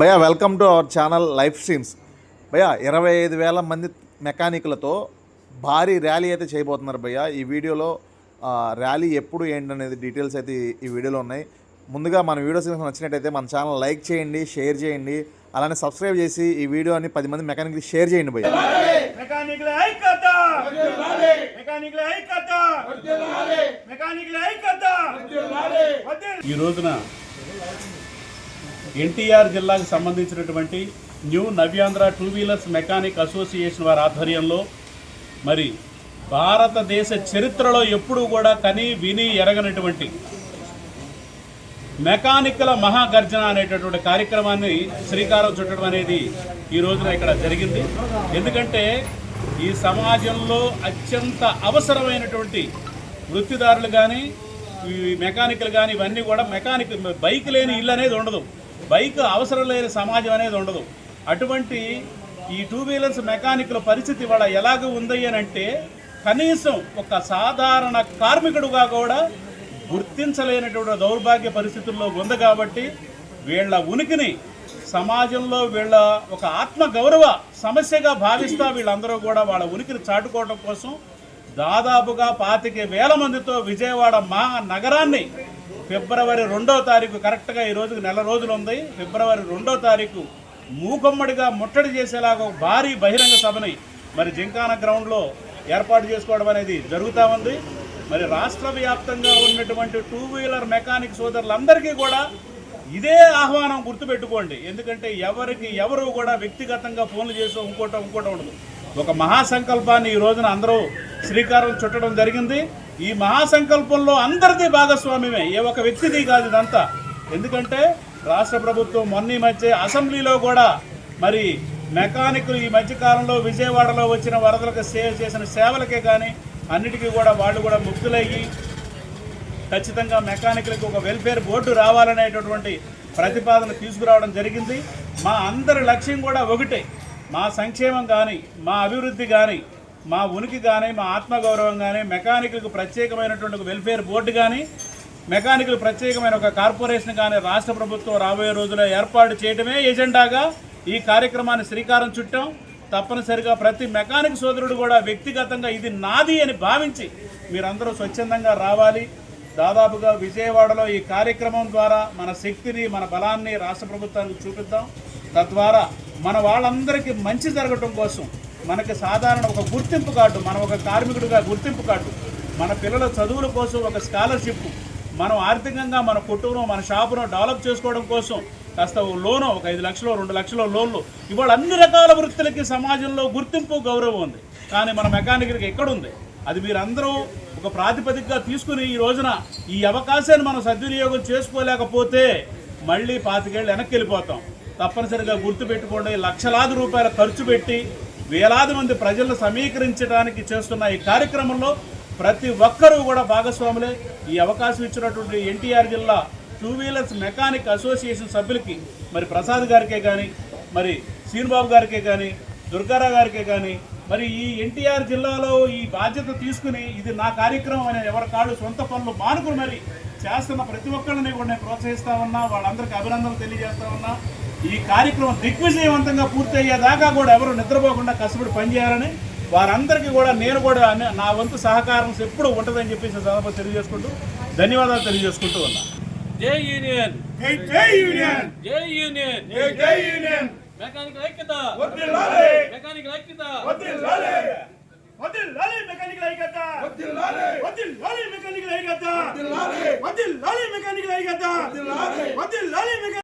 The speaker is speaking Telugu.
భయ్యా welcome to our channel life streams భయ్యా ఇరవై ఐదు వేల మంది మెకానిక్లతో భారీ ర్యాలీ అయితే చేయబోతున్నారు భయ్యా. ఈ వీడియోలో ర్యాలీ ఎప్పుడు ఏంటనేది డీటెయిల్స్ అయితే ఈ- వీడియోలో ఉన్నాయి. ముందుగా మన వీడియోస్ కనుక నచ్చినట్టయితే మన ఛానల్ లైక్ చేయండి షేర్ చేయండి అలానే సబ్స్క్రైబ్ చేసి ఈ వీడియోని పది మంది మెకానిక్కి షేర్ చేయండి భయ్యా. ఈ రోజున ఎన్టీఆర్ జిల్లాకు సంబంధించినటువంటి new Navyandhra two wheelers mechanic association వారి ఆధ్వర్యంలో మరి భారతదేశ చరిత్రలో ఎప్పుడూ కూడా కని విని ఎరగనటువంటి మెకానికల మహాగర్జన అనేటటువంటి కార్యక్రమాన్ని శ్రీకారం చుట్టడం అనేది ఈ రోజున ఇక్కడ జరిగింది. ఎందుకంటే ఈ సమాజంలో అత్యంత అవసరమైనటువంటి వృత్తిదారులు కానీ ఈ మెకానికల్ కానీ ఇవన్నీ కూడా మెకానిక్ బైక్ లేని ఇల్లు అనేది ఉండదు. బైక్ అవసరం లేని సమాజం అనేది ఉండదు. అటువంటి ఈ టూ వీలర్స్ మెకానిక్ల పరిస్థితి ఇవాళ ఎలాగ ఉంది అని అంటే కనీసం ఒక సాధారణ కార్మికుడుగా కూడా గుర్తించలేనటువంటి దౌర్భాగ్య పరిస్థితుల్లో ఉంది కాబట్టి వీళ్ళ ఉనికిని సమాజంలో వీళ్ళ ఒక ఆత్మ గౌరవ సమస్యగా భావిస్తా వీళ్ళందరూ కూడా వాళ్ళ ఉనికిని చాటుకోవడం కోసం దాదాపుగా పాతిక వేల మందితో విజయవాడ మా నగరాన్ని ఫిబ్రవరి రెండో తారీఖు కరెక్ట్గా ఈ రోజుకి నెల రోజులు ఉంది. ఫిబ్రవరి రెండో తారీఖు మూకమ్మడిగా ముట్టడి చేసేలాగా ఒక భారీ బహిరంగ సభని మరి జింకాన గ్రౌండ్లో ఏర్పాటు చేసుకోవడం అనేది జరుగుతూ ఉంది. మరి రాష్ట్ర వ్యాప్తంగా ఉన్నటువంటి టూ వీలర్ మెకానిక్ సోదరులందరికీ కూడా ఇదే ఆహ్వానం గుర్తుపెట్టుకోండి. ఎందుకంటే ఎవరికి ఎవరు కూడా వ్యక్తిగతంగా ఫోన్లు చేసి ఇంకోటో ఇంకోటో ఉండదు. ఒక మహాసంకల్పాన్ని ఈ రోజున అందరూ శ్రీకారం చుట్టడం జరిగింది. ఈ మహాసంకల్పంలో అందరిది భాగస్వామ్యమే. ఏ ఒక వ్యక్తిది కాదు ఇదంతా. ఎందుకంటే రాష్ట్ర ప్రభుత్వం మొన్న మధ్య అసెంబ్లీలో కూడా మరి మెకానికులు ఈ మధ్యకాలంలో విజయవాడలో వచ్చిన వరదలకు సేవ చేసిన సేవలకే కానీ అన్నిటికీ కూడా వాళ్ళు కూడా ముక్తులయ్యి ఖచ్చితంగా మెకానికల్కి ఒక వెల్ఫేర్ బోర్డు రావాలనేటటువంటి ప్రతిపాదన తీసుకురావడం జరిగింది. మా అందరి లక్ష్యం కూడా ఒకటే. మా సంక్షేమం కానీ మా అభివృద్ధి కానీ మా ఉనికి కానీ మా ఆత్మగౌరవం కానీ మెకానికల్కి ప్రత్యేకమైనటువంటి ఒక వెల్ఫేర్ బోర్డు కానీ మెకానికల్ ప్రత్యేకమైన ఒక కార్పొరేషన్ కానీ రాష్ట్ర ప్రభుత్వం రాబోయే రోజుల్లో ఏర్పాటు చేయడమే ఎజెండాగా ఈ కార్యక్రమాన్ని శ్రీకారం చుట్టాం. తప్పనిసరిగా ప్రతి మెకానిక్ సోదరుడు కూడా వ్యక్తిగతంగా ఇది నాది అని భావించి మీరందరూ స్వచ్ఛందంగా రావాలి. దాదాపుగా విజయవాడలో ఈ కార్యక్రమం ద్వారా మన శక్తిని మన బలాన్ని రాష్ట్ర ప్రభుత్వానికి చూపిద్దాం. తద్వారా మన వాళ్ళందరికీ మంచి జరగటం కోసం మనకి సాధారణ ఒక గుర్తింపు కార్డు మనం ఒక కార్మికుడిగా గుర్తింపు కార్డు. మన పిల్లల చదువుల కోసం ఒక స్కాలర్షిప్. మనం ఆర్థికంగా మన కుటుంబం మన షాపును డెవలప్ చేసుకోవడం కోసం కాస్త ఓ లోను ఒక ఐదు లక్షలు రెండు లక్షల లోన్లు. ఇవాళ అన్ని రకాల వృత్తులకి సమాజంలో గుర్తింపు గౌరవం ఉంది. కానీ మన మెకానికల్కి ఎక్కడుంది? అది మీరందరూ ఒక ప్రాతిపదికగా తీసుకుని ఈ రోజున ఈ అవకాశాన్ని మనం సద్వినియోగం చేసుకోలేకపోతే మళ్ళీ పాతికేళ్ళు వెనక్కి వెళ్ళిపోతాం. తప్పనిసరిగా గుర్తుపెట్టుకోండి లక్షలాది రూపాయల ఖర్చు పెట్టి వేలాది మంది ప్రజలను సమీకరించడానికి చేస్తున్న ఈ కార్యక్రమంలో ప్రతి ఒక్కరూ కూడా భాగస్వాములే. ఈ అవకాశం ఇచ్చినటువంటి ఎన్టీఆర్ జిల్లా టూ వీలర్స్ మెకానిక్ అసోసియేషన్ సభ్యులకి మరి ప్రసాద్ గారికే కానీ మరి శ్రీనుబాబు గారికే కానీ దుర్గారావు గారికే కానీ మరి ఈ ఎన్టీఆర్ జిల్లాలో ఈ బాధ్యత తీసుకుని ఇది నా కార్యక్రమం అనే ఎవరి కాళ్ళు సొంత పనులు మానుకుని మరి చేస్తున్న ప్రతి ఒక్కరిని కూడా నేను ప్రోత్సహిస్తా ఉన్నా వాళ్ళందరికీ అభినందనలు తెలియజేస్తా ఉన్నా. ఈ కార్యక్రమం దిగ్విజయవంతంగా పూర్తయ్యేదాకా కూడా ఎవరు నిద్రపోకుండా కష్టపడి పనిచేయాలని వారందరికీ కూడా నేను కూడా నా వంతు సహకారం ఎప్పుడు ఉంటుందని చెప్పేసి సందర్భంగా తెలియజేసుకుంటూ ధన్యవాదాలు తెలియజేసుకుంటూ ఉన్నా. జై యూనియన్. జై యూనియన్. జై యూనియన్. జై యూనియన్. మెకానిక్ ఐక్యత. ఐక్యత. మెకానికల్ ఐక్యత వర్ధిల్లాలి వర్ధిల్లాలి మెకానికల్ ఐక్యత వర్ధిల్లాలి వర్ధిల్లాలి మెకానికల్ వర్ధిల్లాలి వర్ధిల్లాలి మెకానికల్